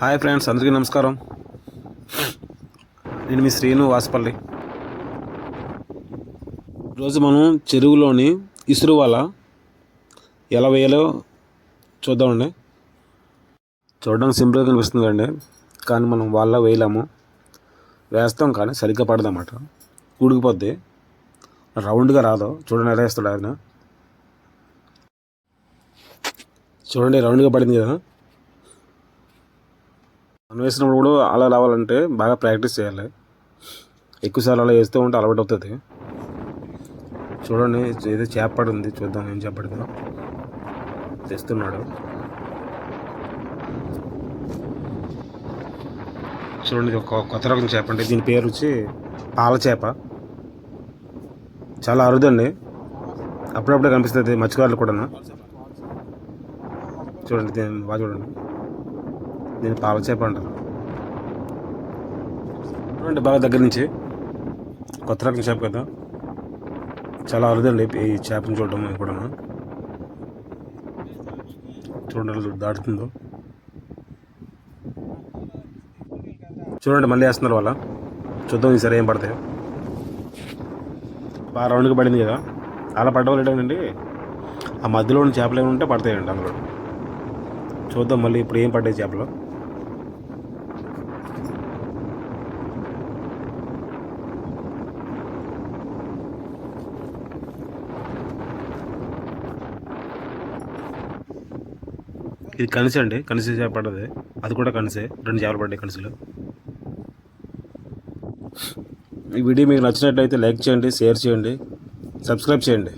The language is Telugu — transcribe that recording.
హాయ్ ఫ్రెండ్స్ అందరికీ నమస్కారం. నేను మీ శ్రీను వాసపల్లి. ఈరోజు మనం చెరువులోని ఇసురు వల ఎలా వేయాలో చూద్దామండి. చూడడానికి సింపుల్గా కనిపిస్తుంది అండి కానీ మనం వాళ్ళ వేయలేము. వేస్తాం కానీ సరిగ్గా పడదన్నమాట. ఉడికిపోద్ది. రౌండ్గా రాదు. చూడండి ఎలా వేస్తాడు ఆయన. చూడండి రౌండ్గా పడింది కదా. మనం వేసినప్పుడు కూడా అలా రావాలంటే బాగా ప్రాక్టీస్ చేయాలి. ఎక్కువసార్లు అలా వేస్తూ ఉంటే అలవాటు అవుతుంది. చూడండి ఏదో చేపడి ఉంది చూద్దాం ఏం చేపడుతుందో. తెస్తున్నాడు చూడండి ఇది ఒక కొత్త రకం చేప అంటే దీని పేరు వచ్చి పాల చేప. చాలా అరుదండి. అప్పుడప్పుడే కనిపిస్తుంది మత్స్యకారులు కూడా చూడండి బాగా చూడండి. దీన్ని పాల చేప అంటారు చూడండి బాగా దగ్గర నుంచి కొత్త రకం చేప కదా. చాలా అరుదండి ఈ చేపను చూడడం కూడా చూడండి దాటుతుందో. చూడండి మళ్ళీ వేస్తున్నారు వాళ్ళ. చూద్దాం ఈసారి ఏం పడతాయో. బాగా రౌండ్కి పడింది కదా. అలా పడ్డవాళ్ళండి ఆ మధ్యలో ఉన్న చేపలు ఏమైనా ఉంటే పడతాయండి అందులో. చూద్దాం మళ్ళీ ఇప్పుడు ఏం పడ్డాయి చేపలు. ఇది కనిసే అండి. కనిసే చేప పడ్డది అది కూడా కనిసే రెండు చేపలు పడ్డాయి కనిసలు ఈ వీడియో మీకు నచ్చినట్లయితే లైక్ చేయండి షేర్ చేయండి సబ్స్క్రైబ్ చేయండి.